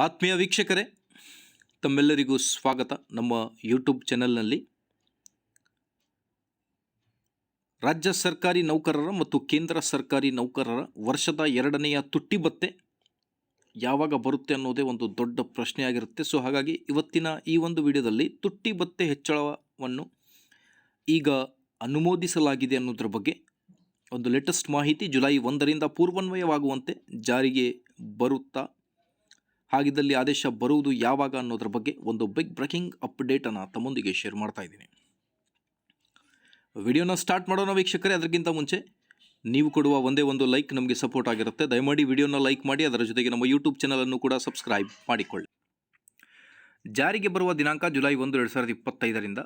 ಆತ್ಮೀಯ ವೀಕ್ಷಕರೇ, ತಮ್ಮೆಲ್ಲರಿಗೂ ಸ್ವಾಗತ ನಮ್ಮ ಯೂಟ್ಯೂಬ್ ಚಾನೆಲ್ನಲ್ಲಿ ರಾಜ್ಯ ಸರ್ಕಾರಿ ನೌಕರರ ಮತ್ತು ಕೇಂದ್ರ ಸರ್ಕಾರಿ ನೌಕರರ ವರ್ಷದ ಎರಡನೆಯ ತುಟ್ಟಿ ಭತ್ತೆ ಯಾವಾಗ ಬರುತ್ತೆ ಅನ್ನೋದೇ ಒಂದು ದೊಡ್ಡ ಪ್ರಶ್ನೆಯಾಗಿರುತ್ತೆ ಸೊ ಹಾಗಾಗಿ ಇವತ್ತಿನ ಈ ಒಂದು ವಿಡಿಯೋದಲ್ಲಿ ತುಟ್ಟಿ ಭತ್ತೆ ಹೆಚ್ಚಳವನ್ನು ಈಗ ಅನುಮೋದಿಸಲಾಗಿದೆ ಅನ್ನೋದ್ರ ಬಗ್ಗೆ ಒಂದು ಲೇಟೆಸ್ಟ್ ಮಾಹಿತಿ ಜುಲೈ ಒಂದರಿಂದ ಪೂರ್ವನ್ವಯವಾಗುವಂತೆ ಜಾರಿಗೆ ಬರುತ್ತಾ ಹಾಗಿದ್ದಲ್ಲಿ ಆದೇಶ ಬರುವುದು ಯಾವಾಗ ಅನ್ನೋದ್ರ ಬಗ್ಗೆ ಒಂದು ಬಿಗ್ ಬ್ರೇಕಿಂಗ್ ಅಪ್ಡೇಟನ್ನು ತಮ್ಮೊಂದಿಗೆ ಶೇರ್ ಮಾಡ್ತಾ ಇದ್ದೀನಿ. ವಿಡಿಯೋನ ಸ್ಟಾರ್ಟ್ ಮಾಡೋಣ ವೀಕ್ಷಕರೇ ಅದಕ್ಕಿಂತ ಮುಂಚೆ ನೀವು ಕೊಡುವ ಒಂದೇ ಒಂದು ಲೈಕ್ ನಮಗೆ ಸಪೋರ್ಟ್ ಆಗಿರುತ್ತೆ. ದಯಮಾಡಿ ವಿಡಿಯೋನ ಲೈಕ್ ಮಾಡಿ, ಅದರ ಜೊತೆಗೆ ನಮ್ಮ ಯೂಟ್ಯೂಬ್ ಚಾನಲನ್ನು ಕೂಡ ಸಬ್ಸ್ಕ್ರೈಬ್ ಮಾಡಿಕೊಳ್ಳಿ. ಜಾರಿಗೆ ಬರುವ ದಿನಾಂಕ ಜುಲೈ ಒಂದು, ಎರಡು ಸಾವಿರದ ಇಪ್ಪತ್ತೈದರಿಂದ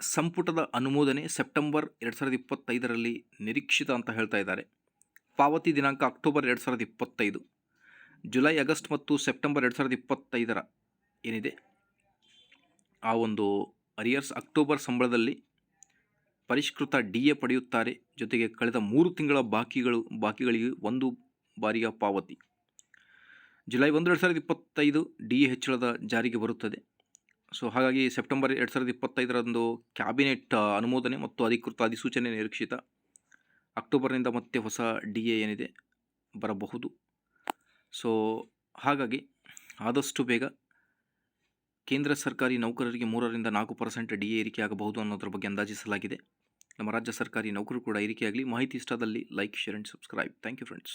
ಸಂಪುಟದ ಅನುಮೋದನೆ ಸೆಪ್ಟೆಂಬರ್ ಎರಡು ಸಾವಿರದ ಇಪ್ಪತ್ತೈದರಲ್ಲಿ ನಿರೀಕ್ಷಿತ ಅಂತ ಹೇಳ್ತಾ ಇದ್ದಾರೆ. ಪಾವತಿ ದಿನಾಂಕ ಅಕ್ಟೋಬರ್ ಎರಡು ಸಾವಿರದ ಇಪ್ಪತ್ತೈದು. ಜುಲೈ, ಆಗಸ್ಟ್ ಮತ್ತು ಸೆಪ್ಟೆಂಬರ್ ಎರಡು ಸಾವಿರದ ಇಪ್ಪತ್ತೈದರ ಏನಿದೆ? ಆ ಒಂದು ಅರಿಯರ್ಸ್ ಅಕ್ಟೋಬರ್ ಸಂಬಳದಲ್ಲಿ ಪರಿಷ್ಕೃತ ಡಿ ಎ ಪಡೆಯುತ್ತಾರೆ. ಜೊತೆಗೆ ಕಳೆದ ಮೂರು ತಿಂಗಳ ಬಾಕಿಗಳು, ಬಾಕಿಗಳಿಗೆ ಒಂದು ಬಾರಿಯ ಪಾವತಿ. ಜುಲೈ ಒಂದು ಎರಡು ಸಾವಿರದ ಇಪ್ಪತ್ತೈದು ಡಿ ಎ ಹೆಚ್ಚಳದ ಜಾರಿಗೆ ಬರುತ್ತದೆ. ಸೊ, ಹಾಗಾಗಿ ಸೆಪ್ಟೆಂಬರ್ ಎರಡು ಸಾವಿರದ ಇಪ್ಪತ್ತೈದರಂದು ಕ್ಯಾಬಿನೆಟ್ ಅನುಮೋದನೆ ಮತ್ತು ಅಧಿಕೃತ ಅಧಿಸೂಚನೆ ನಿರೀಕ್ಷಿತ ಅಕ್ಟೋಬರ್ನಿಂದ ಮತ್ತೆ ಹೊಸ ಡಿ ಎ ಏನಿದೆ, ಬರಬಹುದು. ಸೊ ಹಾಗಾಗಿ ಆದಷ್ಟು ಬೇಗ ಕೇಂದ್ರ ಸರ್ಕಾರಿ ನೌಕರರಿಗೆ ಮೂರರಿಂದ ನಾಲ್ಕು ಪರ್ಸೆಂಟ್ ಡಿ ಎ ಏರಿಕೆಯಾಗಬಹುದು ಅನ್ನೋದ್ರ ಬಗ್ಗೆ ಅಂದಾಜಿಸಲಾಗಿದೆ. ನಮ್ಮ ರಾಜ್ಯ ಸರ್ಕಾರಿ ನೌಕರರು ಕೂಡ ಏರಿಕೆಯಾಗಲಿ ಮಾಹಿತಿ ಇಷ್ಟದಲ್ಲಿ like share and subscribe thank you friends